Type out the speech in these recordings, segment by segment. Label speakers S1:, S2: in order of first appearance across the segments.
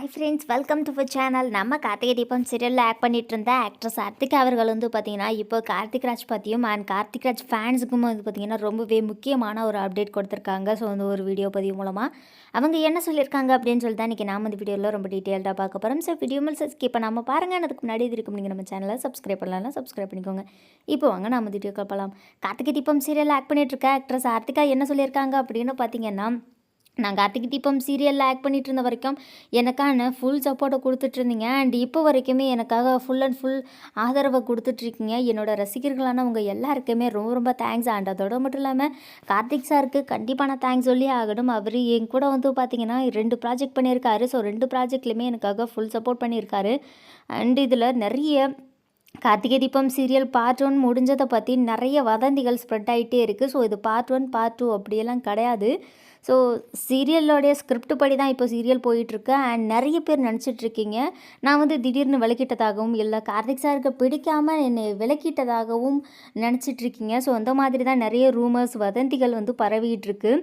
S1: Hi friends welcome to channel நம்ம கார்த்திகை தீபம் சீரியலில் ஆக்ட் பண்ணிட்டு இருந்த ஆக்ட்ரஸ் அர்த்திக் அவர்கள் வந்து பார்த்தீங்கன்னா இப்போ கார்த்திக் ராஜ் பற்றியும் அண்ட் கார்த்திக் ராஜ் ஃபேன்ஸுக்கும் வந்து பார்த்தீங்கன்னா ரொம்பவே முக்கியமான ஒரு அப்டேட் கொடுத்துருக்காங்க. ஸோ வந்து ஒரு வீடியோ பதிவு மூலமாக அவங்க என்ன சொல்லியிருக்காங்க அப்படின்னு சொல்லி தான் இன்றைக்கி நாம இந்த வீடியோவில் ரொம்ப டீட்டெயில்டாக பார்க்க போகிறோம் ஸோ வீடியோ மேல் ஸ்கிப் நம்ம பாருங்கள் அதுக்கு முன்னாடி இது இருக்கும். நீங்கள் நம்ம சேனலை சப்ஸ்கிரைப் பண்ணலாம் சப்ஸ்கிரைப் பண்ணிக்கோங்க. இப்போ வாங்க நம்ம வீடியோ பார்க்கலாம் கார்த்திகை தீபம் சீரியலில் ஆக்ட் பண்ணிட்டு இருக்க ஆக்ட்ரஸ் ஆர்த்திகா என்ன சொல்லியிருக்காங்க அப்படின்னு பார்த்தீங்கன்னா நான் கார்த்திகை தீபம் சீரியலில் ஆக்ட் பண்ணிட்டு இருந்த வரைக்கும் எனக்கான ஃபுல் சப்போர்ட்டை கொடுத்துட்ருந்தீங்க அண்ட் இப்போ வரைக்குமே எனக்காக ஃபுல் அண்ட் ஃபுல் ஆதரவை கொடுத்துட்ருக்கீங்க என்னோடய ரசிகர்களான உங்கள் எல்லாருக்குமே ரொம்ப ரொம்ப தேங்க்ஸ் அண்ட் அதோட மட்டும் இல்லாமல் கார்த்திக் சாருக்கு கண்டிப்பாக நான் தேங்க்ஸ் சொல்லி ஆகணும். அவர் என் கூட வந்து பார்த்தீங்கன்னா ரெண்டு ப்ராஜெக்ட் பண்ணியிருக்காரு. ஸோ ரெண்டு ப்ராஜெக்ட்லையுமே எனக்காக ஃபுல் சப்போர்ட் பண்ணியிருக்காரு. அண்ட் இதில் நிறைய Karthigai Deepam serial part one முடிஞ்சதை பற்றி நிறைய வதந்திகள் ஸ்ப்ரெட் ஆகிட்டே இருக்குது ஸோ இது பார்ட் ஒன் பார்ட் டூ அப்படியெல்லாம் கிடையாது. ஸோ சீரியலோடைய ஸ்கிரிப்ட் படி தான் இப்போ சீரியல் போயிட்டுருக்கு அண்ட் நிறைய பேர் நினச்சிட்ருக்கீங்க நான் வந்து திடீர்னு விளக்கிட்டதாகவும் இல்லை கார்த்திக் சாருக்கு பிடிக்காமல் என்னை விளக்கிட்டதாகவும் நினச்சிட்ருக்கீங்க ஸோ அந்த மாதிரி தான் நிறைய ரூமர்ஸ் வதந்திகள் வந்து பரவிட்டுருக்கு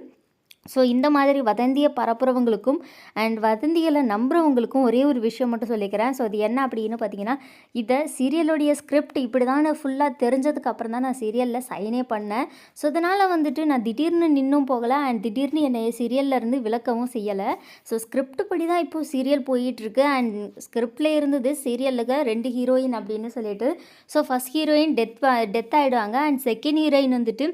S1: ஸோ இந்த மாதிரி வதந்தியை பரப்புறவங்களுக்கும் அண்ட் வதந்திகளை நம்புகிறவங்களுக்கும் ஒரே ஒரு விஷயம் மட்டும் சொல்லிக்கிறேன். ஸோ அது என்ன அப்படின்னு பார்த்தீங்கன்னா இதை சீரியலுடைய ஸ்கிரிப்ட் இப்படி தான் ஃபுல்லாக தெரிஞ்சதுக்கு அப்புறம் தான் நான் சீரியலில் சைனே பண்ணேன். ஸோ அதனால் வந்துட்டு நான் திடீர்னு நின்றும் போகலை அண்ட் திடீர்னு என்னை சீரியல்லேருந்து விளக்கவும் செய்யலை. ஸோ ஸ்கிரிப்ட் படி தான் இப்போது சீரியல் போயிட்டுருக்கு அண்ட் ஸ்கிரிப்டில் இருந்தது சீரியலுக்கு ரெண்டு ஹீரோயின் அப்படின்னு சொல்லிட்டு. So first heroine death death ஆகிடுவாங்க அண்ட் செகண்ட் ஹீரோயின் வந்துட்டு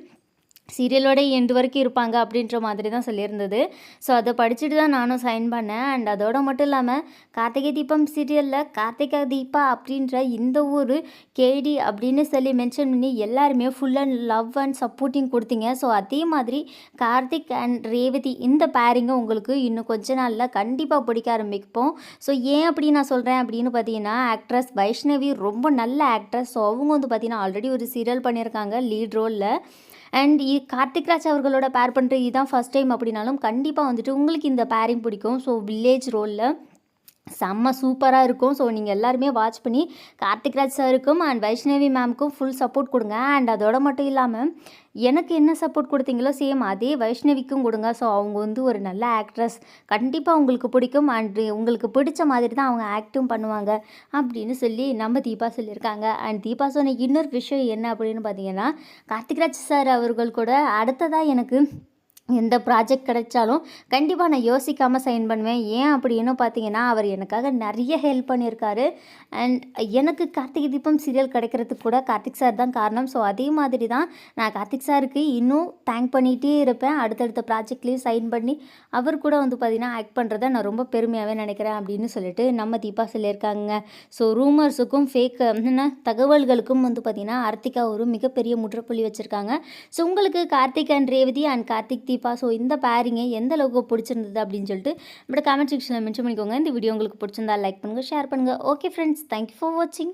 S1: சீரியலோட எண்டு வரைக்கும் இருப்பாங்க அப்படின்ற மாதிரி தான் சொல்லியிருந்தது. ஸோ அதை படிச்சுட்டு தான் நானும் சைன் பண்ணேன். அண்ட் அதோட மட்டும் இல்லாமல் கார்த்திகை தீபம் சீரியலில் கார்த்திகா தீபா அப்படின்ற இந்த ஊர் கேடி அப்படின்னு சொல்லி மென்ஷன் பண்ணி எல்லாருமே full and love and supporting கொடுத்தீங்க. ஸோ அதே மாதிரி கார்த்திக் அண்ட் ரேவதி இந்த பேரிங்கை உங்களுக்கு இன்னும் கொஞ்ச நாளில் கண்டிப்பாக பிடிக்க ஆரம்பிப்போம். ஸோ ஏன் அப்படி நான் சொல்கிறேன் அப்படின்னு பார்த்தீங்கன்னா ஆக்ட்ரஸ் வைஷ்ணவி ரொம்ப நல்ல ஆக்ட்ரஸ் ஸோ அவங்க வந்து பார்த்தீங்கன்னா ஆல்ரெடி ஒரு சீரியல் பண்ணியிருக்காங்க லீட் ரோலில் அண்ட் கார்த்திக் ராஜ் அவர்களோட பேர் பண்ணுறது இதுதான் ஃபஸ்ட் டைம் அப்படின்னாலும் கண்டிப்பாக வந்துட்டு உங்களுக்கு இந்த பேரிங் பிடிக்கும். ஸோ வில்லேஜ் ரோலில் செம்ம சூப்பராக இருக்கும். ஸோ நீங்கள் எல்லாருமே வாட்ச் பண்ணி கார்த்திக்ராஜ் சாருக்கும் அண்ட் வைஷ்ணவி மேம்க்கும் ஃபுல் சப்போர்ட் கொடுங்க. அண்ட் அதோட மட்டும் இல்லாமல் எனக்கு என்ன சப்போர்ட் கொடுத்தீங்களோ சேம் அதே வைஷ்ணவிக்கும் கொடுங்க. ஸோ அவங்க வந்து ஒரு நல்ல ஆக்ட்ரஸ் கண்டிப்பாக உங்களுக்கு பிடிக்கும். அண்ட் உங்களுக்கு பிடிச்ச மாதிரி தான் அவங்க ஆக்டும் பண்ணுவாங்க அப்படின்னு சொல்லி நம்ம தீபா சொல்லியிருக்காங்க. அண்ட் தீபா சொன்ன இன்னொரு விஷயம் என்ன அப்படின்னு பார்த்தீங்கன்னா கார்த்திக்ராஜ் சார் அவர்கள் கூட அடுத்ததாக எனக்கு எந்த ப்ராஜெக்ட் கிடைச்சாலும் கண்டிப்பாக நான் யோசிக்காமல் சைன் பண்ணுவேன். ஏன் அப்படின்னு பார்த்தீங்கன்னா அவர் எனக்காக நிறைய ஹெல்ப் பண்ணியிருக்காரு. அண்ட் எனக்கு கார்த்திகை தீபம் சீரியல் கிடைக்கிறதுக்கு கூட கார்த்திக் சார் தான் காரணம். ஸோ அதே மாதிரி தான் நான் கார்த்திக் சாருக்கு இன்னும் தேங்க் பண்ணிகிட்டே இருப்பேன். அடுத்தடுத்த ப்ராஜெக்ட்லேயும் சைன் பண்ணி அவர் கூட வந்து பார்த்திங்கன்னா ஆக்ட் பண்ணுறத நான் ரொம்ப பெருமையாகவே நினைக்கிறேன் அப்படின்னு சொல்லிட்டு நம்ம தீபா சொல்லியிருக்காங்க. ஸோ ரூமர்ஸுக்கும் ஃபேக் என்ன தகவல்களுக்கும் வந்து பார்த்திங்கன்னா அர்த்திகா ஒரு மிகப்பெரிய முற்றுப்புள்ளி வச்சுருக்காங்க. ஸோ உங்களுக்கு Karthik and Revathi and Karthik Deepa so இந்த பேரிங்கை எந்த அளவுக்கு பிடிச்சிருந்தது அப்படின்னு சொல்லிட்டு நம்மளோட கமெண்ட் செக்ஷனில் மென்ஷன் பண்ணிக்கோங்க. இந்த வீடியோ உங்களுக்கு பிடிச்சிருந்தா லைக் பண்ணுங்கள் ஷேர் பண்ணுங்கள் ஓகே ஃப்ரெண்ட்ஸ் தேங்க்யூ ஃபார் வாட்சிங்